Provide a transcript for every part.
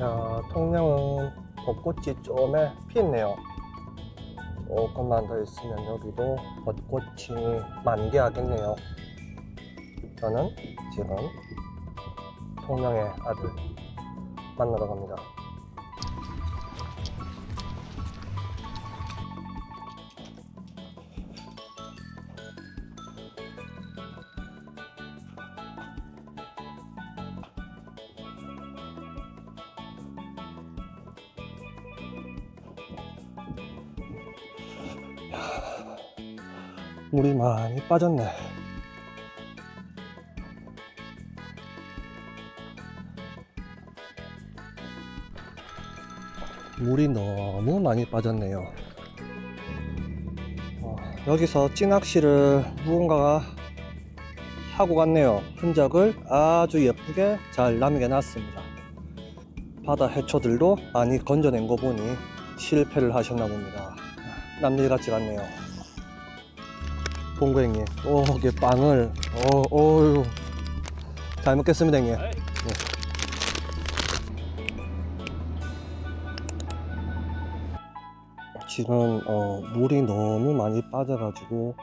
야, 통영은 벚꽃이 좀에 피었네요. 조금만 더 있으면 여기도 벚꽃이 만개하겠네요. 저는 지금 통영의 아들 만나러 갑니다. 물이 많이 빠졌네. 물이 너무 많이 빠졌네요. 어, 여기서 찌낚시를 누군가가 하고 갔네요. 흔적을 아주 예쁘게 잘 남겨놨습니다. 바다 해초들도 많이 건져낸 거 보니 실패를 하셨나 봅니다. 남일 같지 않네요. 봉구 형님, 오, 이게 빵을, 어, 어유, 잘 먹겠습니다, 형님. 네. 지금 어, 물이 너무 많이 빠져가지고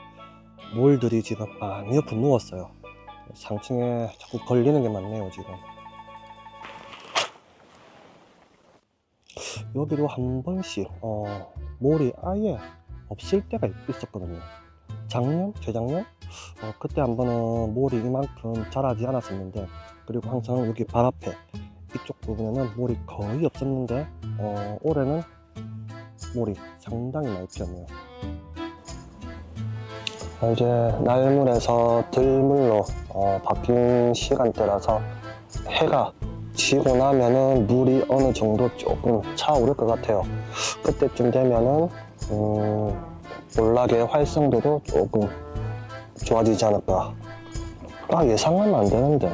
몰들이 지금 많이 옆으로 누웠어요. 상층에 자꾸 걸리는 게 많네요, 지금. 여기도 한 번씩 어, 몰이 아예 없을 때가 있었거든요. 작년, 재작년 어, 그때 한 번은 몰이 이만큼 자라지 않았었는데 그리고 항상 여기 발 앞에 이쪽 부분에는 몰이 거의 없었는데 어, 올해는 몰이 상당히 많이 피었네요. 이제 날물에서 들물로 어, 바뀐 시간대라서 해가 지고 나면은 물이 어느 정도 조금 차오를 것 같아요. 그때쯤 되면은 음, 볼락의 활성도도 조금 좋아지지 않을까. 아 예상하면 안 되는데.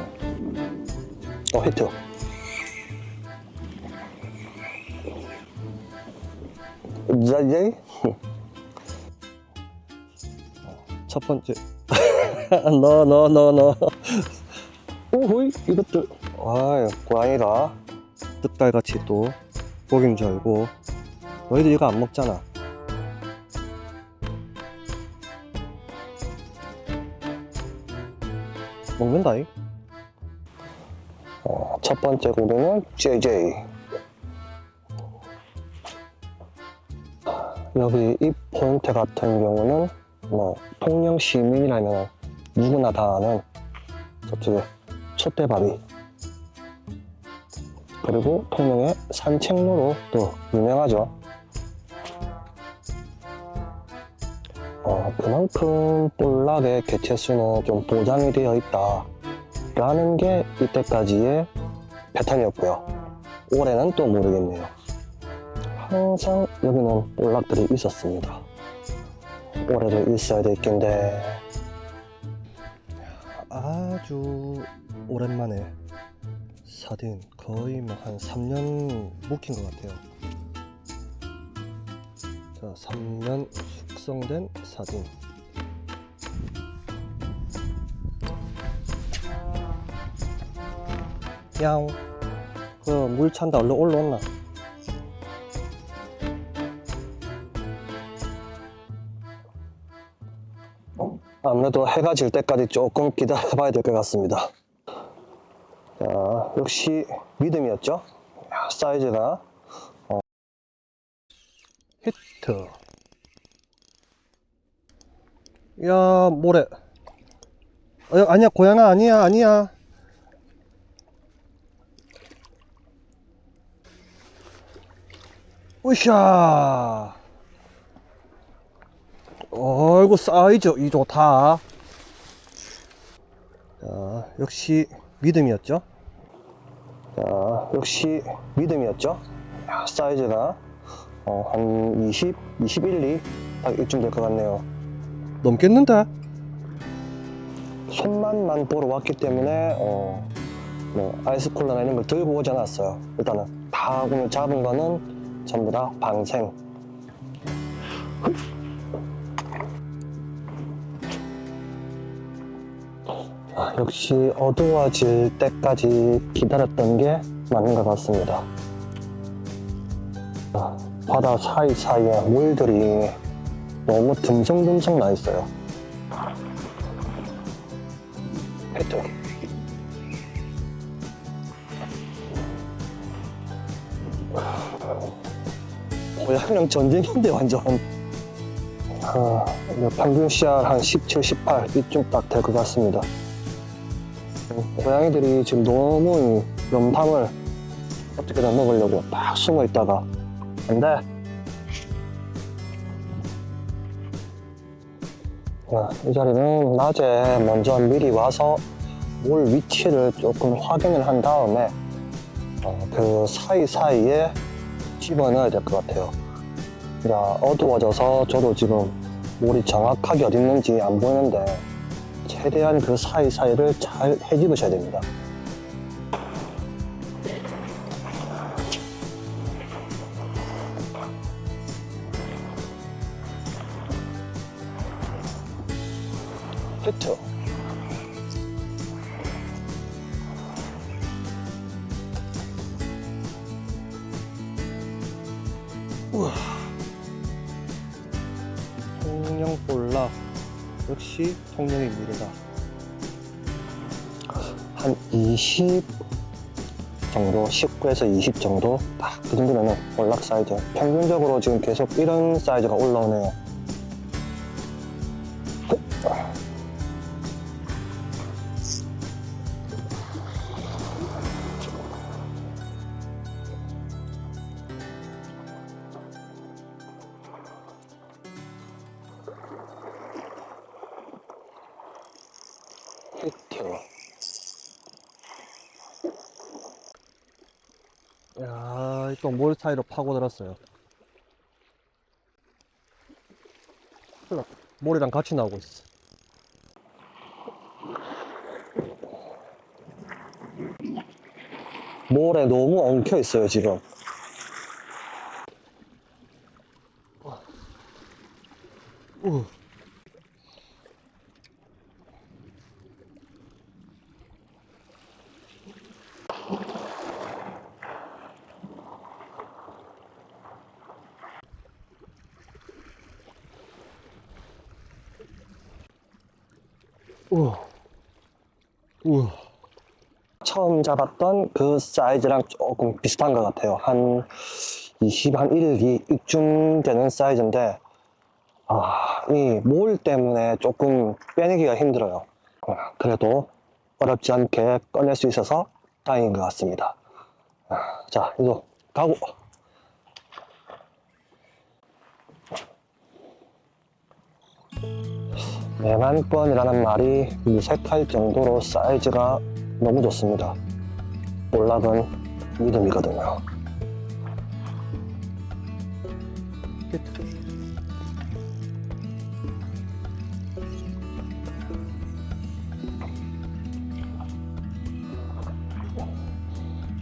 어 히트. 자예. 첫 번째. 너 너 너 너. 오호이 이것들. 아유 고양이가 득달같이 또 먹인 줄 알고 너희들 이거 안 먹잖아. 먹는다이. 어, 첫 번째 고기는 JJ. 여기 이 포인트 같은 경우는 뭐 통영 시민이라면 누구나 다 아는 저쪽에 촛대바위 그리고 통영의 산책로로 또 유명하죠. 그만큼 볼락의 개체 수는 좀 보장이 되어 있다. 라는 게 이때까지의 패턴이었고요. 올해는 또 모르겠네요. 항상 여기는 볼락들이 있었습니다. 올해도 있어야 될 텐데. 아주 오랜만에 사딘 거의 뭐 한 3년 묵힌 것 같아요. 자, 3년 숙성된 사딘. 야옹. 그물 찬다 얼른 올라온나. 아무래도 해가 질 때까지 조금 기다려봐야 될 것 같습니다. 자, 역시 믿음이었죠? 사이즈가 어, 히트. 야, 뭐래? 어, 아니야, 고양아 아니야, 아니야. 으쌰. 어이구 사이즈 이 좋다. 자, 역시 믿음이었죠. 자, 역시 믿음이었죠. 야, 사이즈가 어, 한 20, 21, 2 딱 이쯤 될 것 같네요. 넘겠는데? 손만만 보러 왔기 때문에 어, 뭐 아이스콜라나 이런 걸 들고 오지 않았어요. 일단은 다 오늘 잡은 거는 전부 다 방생. 아, 역시 어두워질 때까지 기다렸던 게 맞는 것 같습니다. 자, 바다 사이사이에 물들이 너무 듬성듬성 나 있어요. 히트. 고양이랑 전쟁인데 완전. 아, 평균 CR 한 17, 18 이쯤 딱 될 것 같습니다. 음, 고양이들이 지금 너무 이 염탐을 어떻게든 먹으려고 딱 숨어 있다가 안 돼. 자, 이 자리는 낮에 먼저 미리 와서 물 위치를 조금 확인을 한 다음에 어, 그 사이사이에 집어넣어야 될 것 같아요. 자, 어두워져서 저도 지금 물이 정확하게 어디 있는지 안 보이는데 최대한 그 사이사이를 잘 헤집으셔야 됩니다. 역시 통영의 미래다. 한 20 정도, 19에서 20 정도 딱 그 정도면은 볼락 사이즈. 평균적으로 지금 계속 이런 사이즈가 올라오네요. 히트. 야, 또몰 사이로 파고들었어요. 몰이랑 같이 나오고 있어. 몰에 너무 엉켜 있어요, 지금. 우와. 우와. 처음 잡았던 그 사이즈랑 조금 비슷한 것 같아요. 한 20, 한 1, 2 이쯤 되는 사이즈인데, 아, 이 몰 때문에 조금 빼내기가 힘들어요. 어, 그래도 어렵지 않게 꺼낼 수 있어서 다행인 것 같습니다. 아, 자, 이거 가고. 매만권이라는 말이 무색할 정도로 사이즈가 너무 좋습니다. 볼락은 믿음이거든요.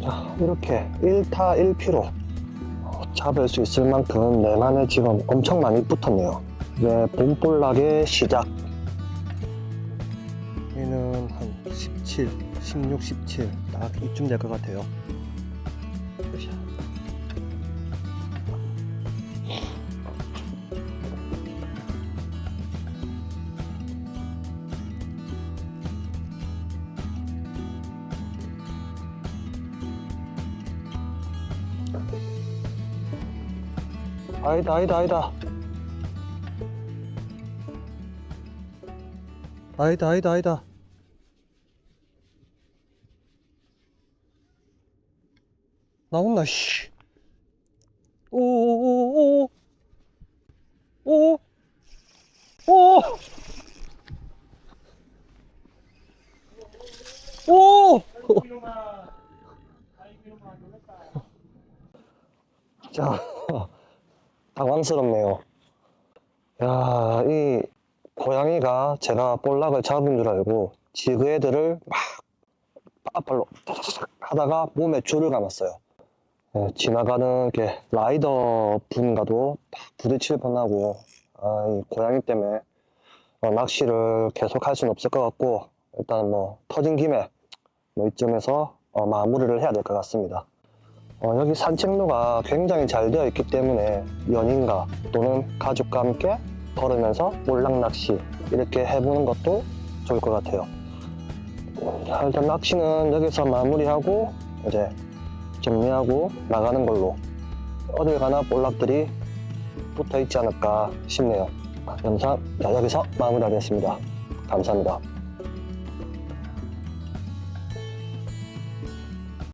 자, 이렇게 1타 1피로 잡을 수 있을 만큼 내만에 지금 엄청 많이 붙었네요. 이제 봄볼락의 시작. 17, 16, 17. 딱 이쯤 될 것 같아요. 아니다, 아니다, 아니다. 아니다, 아니다, 아니다. 나온나, 씨. 오오오오. 오. 오. 오. 자, 당황스럽네요. 야, 이 고양이가 제가 볼락을 잡은 줄 알고 지그 애들을 막 앞발로 하다가 몸에 줄을 감았어요. 예, 지나가는 이렇게 라이더 분과도 딱 부딪힐 뻔하고 아, 이 고양이 때문에 어, 낚시를 계속 할 수는 없을 것 같고 일단 뭐 터진 김에 뭐 이쯤에서 어, 마무리를 해야 될 것 같습니다. 어, 여기 산책로가 굉장히 잘 되어 있기 때문에 연인과 또는 가족과 함께 걸으면서 몰락낚시 이렇게 해보는 것도 좋을 것 같아요. 자, 일단 낚시는 여기서 마무리하고 이제 정리하고 나가는 걸로 어딜 가나 볼락들이 붙어 있지 않을까 싶네요. 영상 자, 여기서 마무리하겠습니다. 감사합니다.